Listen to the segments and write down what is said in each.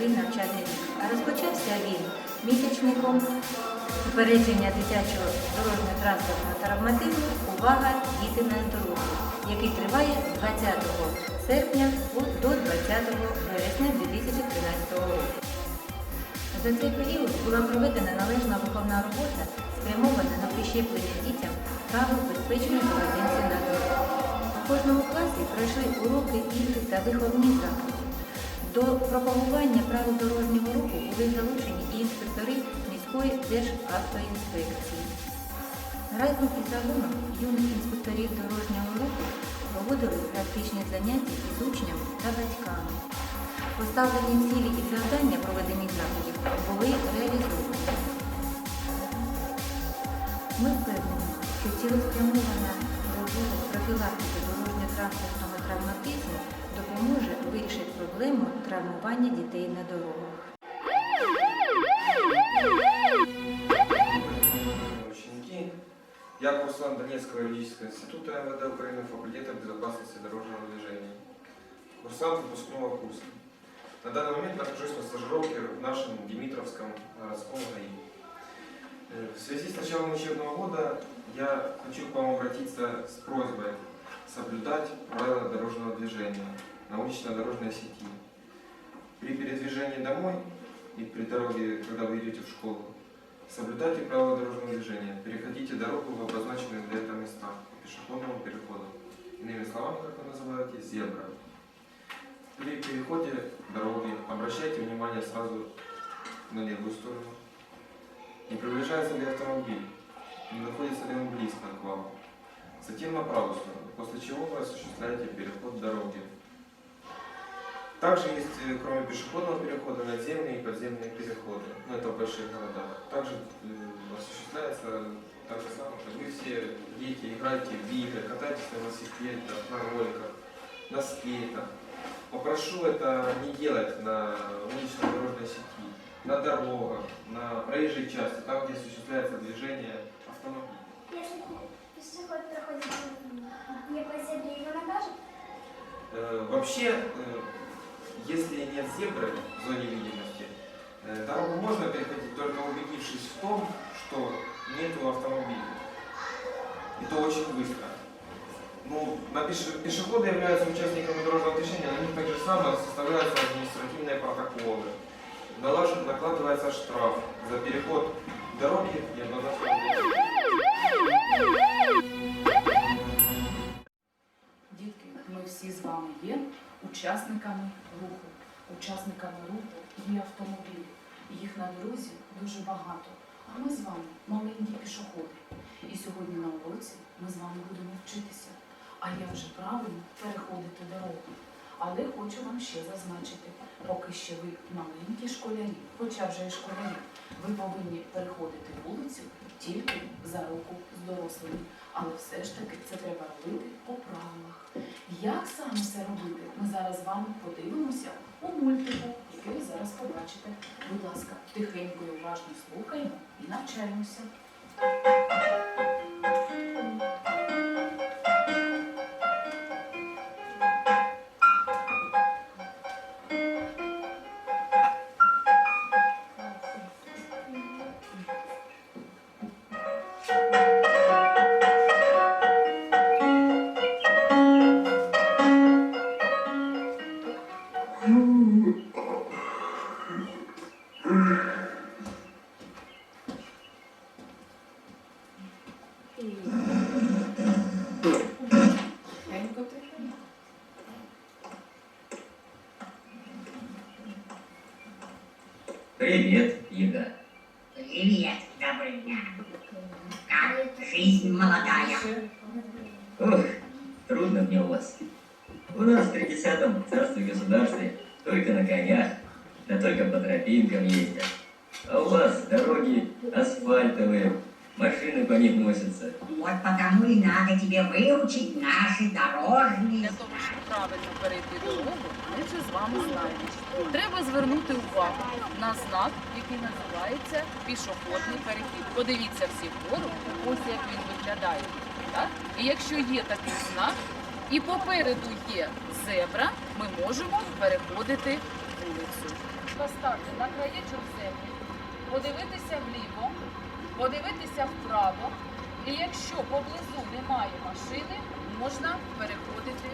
новий навчальний рік. А розпочався він місячником попередження дитячого дорожнього транспортного травматизму «Увага! Діти на дорозі», який триває 20 серпня до 20 вересня 2013 року. За цей період була проведена належна виховна робота, спрямована на прищеплення дітям правил безпечної поведінки на дорозі. У кожному класі пройшли уроки, ігри та виховні заходи. До пропагування правил дорожнього руху були залучені і інспектори міської державтоінспекції. Разом із загоном юних інспекторів дорожнього руху проводили практичні заняття із учнями та батьками. Поставлені цілі і завдання проведених заходів були реалізовані. Ми впевнені, що цілеспрямована робота профілактики дорожньо-транспортного травматизму допоможе вирішити проблему травмування дітей на дорогах. Ученики, я курсант Донецкого юридического института МВД Украины, факультета безопасности дорожного движения. Курсант выпускного курса. На данный момент нахожусь на стажировке в нашем Димитровском городском ГАИ. Э, В связи с началом учебного года я хочу к вам обратиться с просьбой соблюдать правила дорожного движения на улично-дорожной сети. При передвижении домой и при дороге, когда вы идете в школу, Соблюдайте правила дорожного движения. Переходите дорогу в обозначенных для этого местах по пешеходному переходу. Иными словами, как вы называете, зебра. При переходе дороги обращайте внимание сразу на левую сторону. Не приближается ли автомобиль, не находится ли он близко к вам. Затем на правую сторону, после чего вы осуществляете переход дороги. Также есть, э, кроме пешеходного перехода, надземные и подземные переходы. Ну, это в больших городах. Также э, осуществляется так же самое, что вы все дети играете в игры, катаетесь на велосипедах, на роликах, на скейтах. Попрошу это не делать на уличной дорожной сети, на дорогах, на проезжей части, там, где осуществляется движение автомобилей. По зебре, его накажут? Вообще, э, если нет зебры в зоне видимости, э, дорогу можно переходить, только убедившись в том, что нету автомобиля. И то очень быстро. Ну, на пеше- пешеходы являются участниками дорожного движения, на них так же самое составляются административные протоколы. Налаж- накладывается штраф за переход дороги и однозначно. Учасниками руху. Учасниками руху є автомобілі. Їх на дорозі дуже багато. А ми з вами маленькі пішоходи. І сьогодні на уроці ми з вами будемо вчитися. А я вже правильно переходити дорогу? Але хочу вам ще зазначити, поки ще ви маленькі школярі, хоча вже і школярі, ви повинні переходити вулицю тільки за руку з дорослими. Але все ж таки це треба робити по правилах. Як саме це робити? Ми зараз з вами подивимося у мультику, який ви зараз побачите. Будь ласка, тихенько і уважно слухаємо і навчаємося. Еда. Привет, Добрыня. Как жизнь молодая? Ох, трудно мне у вас. У нас в 30-м царстве государстве только на конях, да только по тропинкам ездят. А у вас дороги асфальтовые, машины по них носятся. Вот потому и надо тебе выучить наши дорожные Для того, щоб правильно перейти дорогу, ми вже з вами знаємо. Треба звернути увагу на знак, який називається пішохідний перехід. Подивіться всі вгору, ось як він виглядає. Так? І якщо є такий знак, і попереду є зебра, ми можемо переходити вулицю. Поставте на краєчок землі, подивитися вліво, подивитися вправо. І якщо поблизу немає машини, можна переходити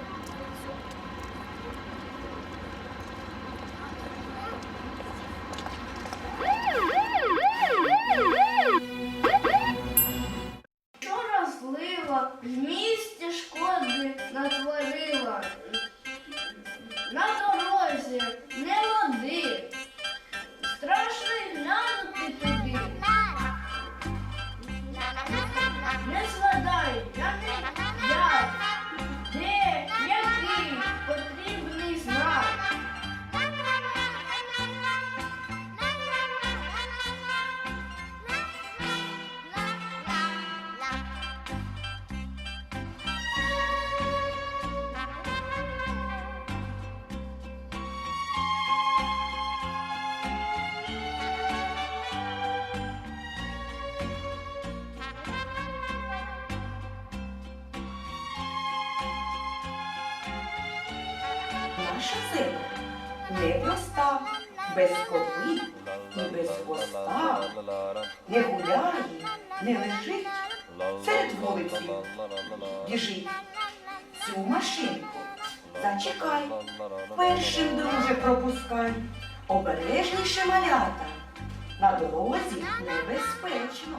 Наша земля непроста, без копит і без хвоста, не гуляє, не лежить, серед вулиці. Біжить. Цю машинку. Зачекай, першим, друже, пропускай, обережніше малята, на дорозі небезпечно.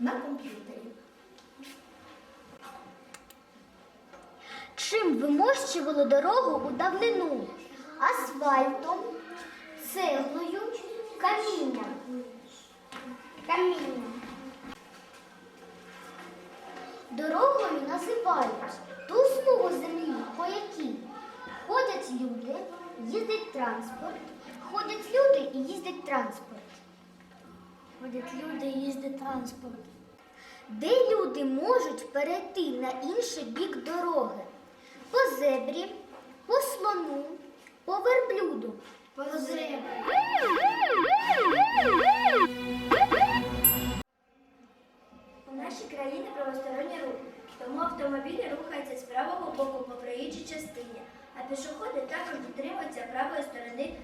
На комп'ютері. Чим вимощували дорогу у давнину? Асфальтом, цеглою, камінням. Камінням. Дорогою називають ту смугу землі, по якій ходять люди, їздить транспорт. Ходять люди і їздить транспорт. Ходять люди їздить транспорт. Де люди можуть перейти на інший бік дороги? По зебрі, по слону, по верблюду. По зебрі. У нашій країні правосторонній рух, тому автомобілі рухаються з правого боку по проїжджій частині, а пішоходи також дотримуються правої сторони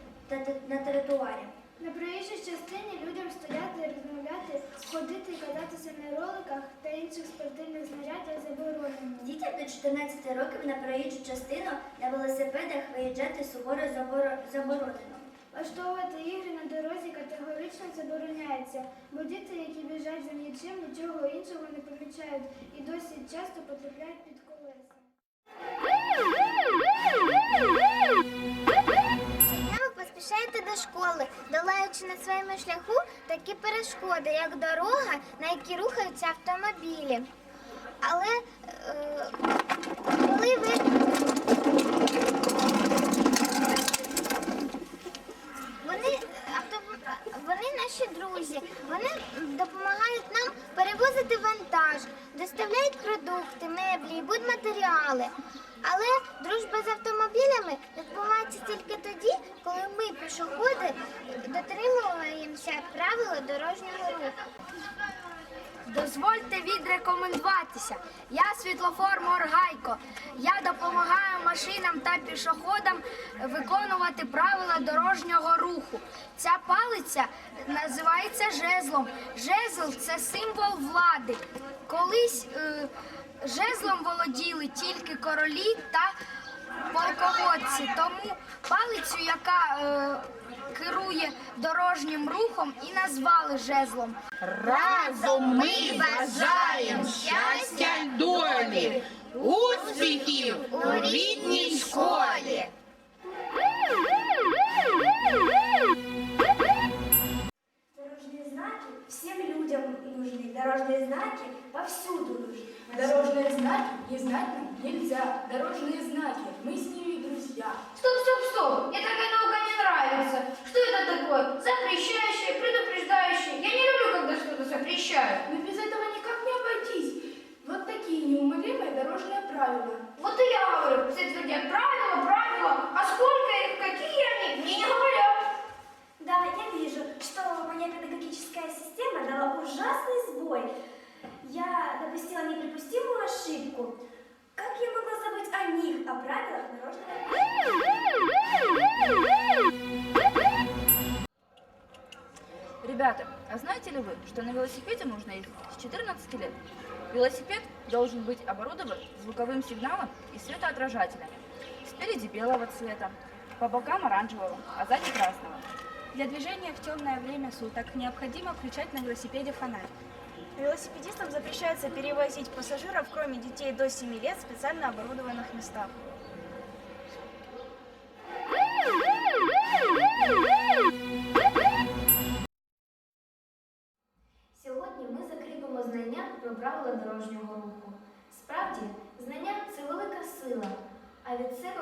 на тротуарі. На проїжджій частині людям стояти, розмовляти, ходити і кататися на роликах та інших спортивних знаряддях заборонено. Дітям до 14 років на проїжджу частину на велосипедах виїжджати суворо заборо- заборонено. Влаштовувати ігри на дорозі категорично забороняється, бо діти, які біжать за нічим, нічого іншого не помічають і досить часто потрапляють під поспішайте до школи, долаючи на своєму шляху такі перешкоди, як дорога, на якій рухаються автомобілі. Але е, машинам та пішоходам виконувати правила дорожнього руху. Ця палиця називається жезлом. Жезл це символ влади. Колись е, жезлом володіли тільки королі та полководці. Тому палицю, яка е, керує дорожнім рухом, і назвали жезлом. Разом ми бажаємо щастя долі, успіхів у рідній школі. Дорожные знаки всем людям нужны. Дорожные знаки повсюду нужны. Дорожные знаки не знать нам нельзя. Дорожные знаки, мы с ними друзья. Стоп, стоп, стоп! Мне такая наука не нравится. Что это такое? Запрещающее, предупреждающее. Я не люблю, когда что-то запрещают. такие неумолимые дорожные правила. Вот и я говорю, все твердят правила, правила. А сколько их, какие они, мне не говорят. Да, я вижу, что моя педагогическая система дала ужасный сбой. Я допустила неприпустимую ошибку. Как я могла забыть о них, о правилах дорожного Ребята, а знаете ли вы, что на велосипеде можно ездить с 14 лет? Велосипед должен быть оборудован звуковым сигналом и светоотражателями. Спереди белого цвета, по бокам оранжевого, а сзади красного. Для движения в темное время суток необходимо включать на велосипеде фонарь. Велосипедистам запрещается перевозить пассажиров, кроме детей до 7 лет, в специально оборудованных местах.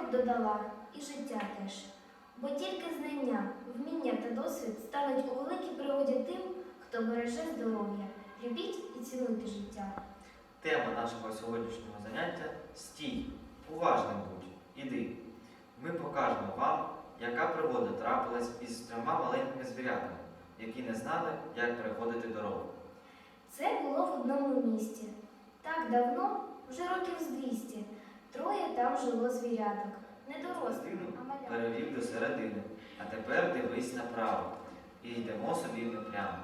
Б додала і життя теж. Бо тільки знання, вміння та досвід стануть у великій пригоді тим, хто береже здоров'я. Любіть і цінуйте життя. Тема нашого сьогоднішнього заняття стій. Уважним будь, іди. Ми покажемо вам, яка пригода трапилась із трьома маленькими звірятами, які не знали, як переходити дорогу. Це було в одному місті. Так давно, вже років з 200, троє там жило звіряток. Не дорослих, а малят. Перевів до середини. А тепер дивись направо. І йдемо собі непрямо.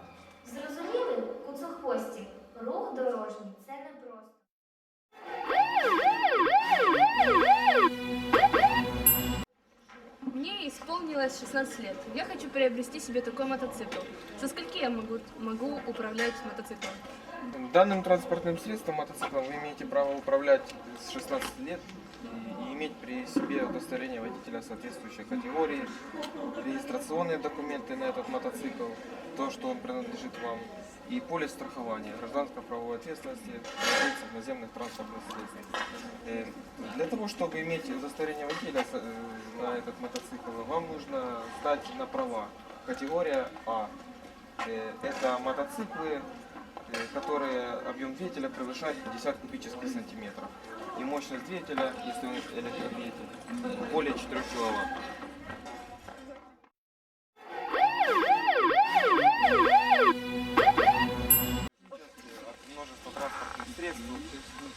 Зрозуміли, куцохвості, рух дорожній це не просто. Мне исполнилось 16 лет. Я хочу приобрести себе такой мотоцикл. Со скольки я могу, могу управлять мотоциклом? Данным транспортным средством, мотоциклом, вы имеете право управлять с 16 лет и иметь при себе удостоверение водителя соответствующей категории, регистрационные документы на этот мотоцикл, то, что он принадлежит вам, и полис страхования, гражданско-правовой ответственности владельцев наземных транспортных средств. Э, Для того, чтобы иметь удостоверение водителя э, на этот мотоцикл, вам нужно сдать на права. Категория А. Э, Это мотоциклы, которые объем двигателя превышает 50 кубических сантиметров. И мощность двигателя, если он электродвигатель, более 4 киловатт. От множества транспортных средств.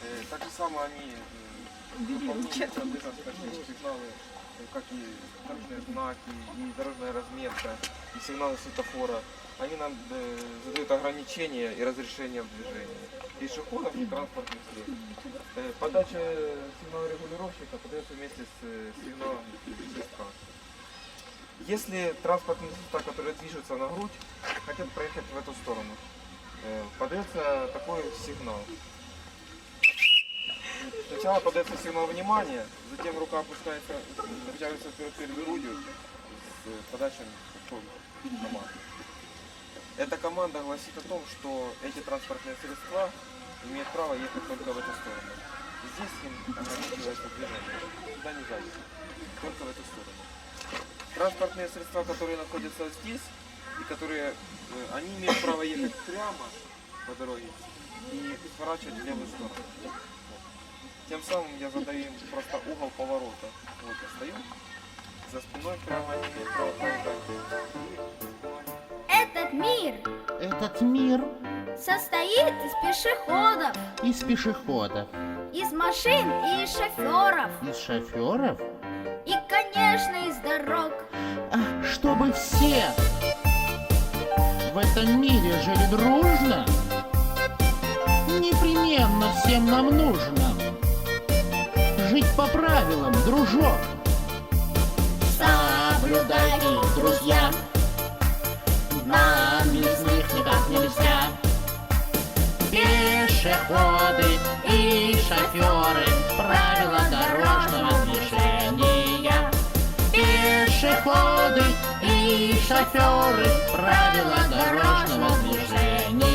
Э, Так же само они э, выполняют, сигналы, э, как и дорожные знаки, и дорожная разметка, и сигналы светофора. Они нам э, задают ограничения и разрешения в движении пешеходов и транспортных средств. Э, Подача сигнала регулировщика подается вместе с э, сигналом свистка. Если транспортные средства, которые движутся на грудь, хотят проехать в эту сторону, э, подается такой сигнал. Сначала подается сигнал внимания, затем рука опускается, вытягивается вперед перед грудью с подачей команды. Эта команда гласит о том, что эти транспортные средства имеют право ехать только в эту сторону. Здесь им ограничивается движение. Сюда нельзя ехать. Только в эту сторону. Транспортные средства, которые находятся здесь, и которые, э, они имеют право ехать прямо по дороге и сворачивать в левую сторону. Тем самым я задаю им просто угол поворота. Вот я стою, за спиной прямо право проезжать. Этот мир Этот мир состоит из пешеходов, из пешеходов, из машин и из шоферов. из шоферов, И, конечно, из дорог. а, чтобы все в этом мире жили дружно, непременно всем нам нужно жить по правилам, дружок. Соблюдайте, друзья, нам них никак нельзя. Пешеходы и шоферы, правила дорожного движения. Пешеходы и шоферы, правила дорожного движения.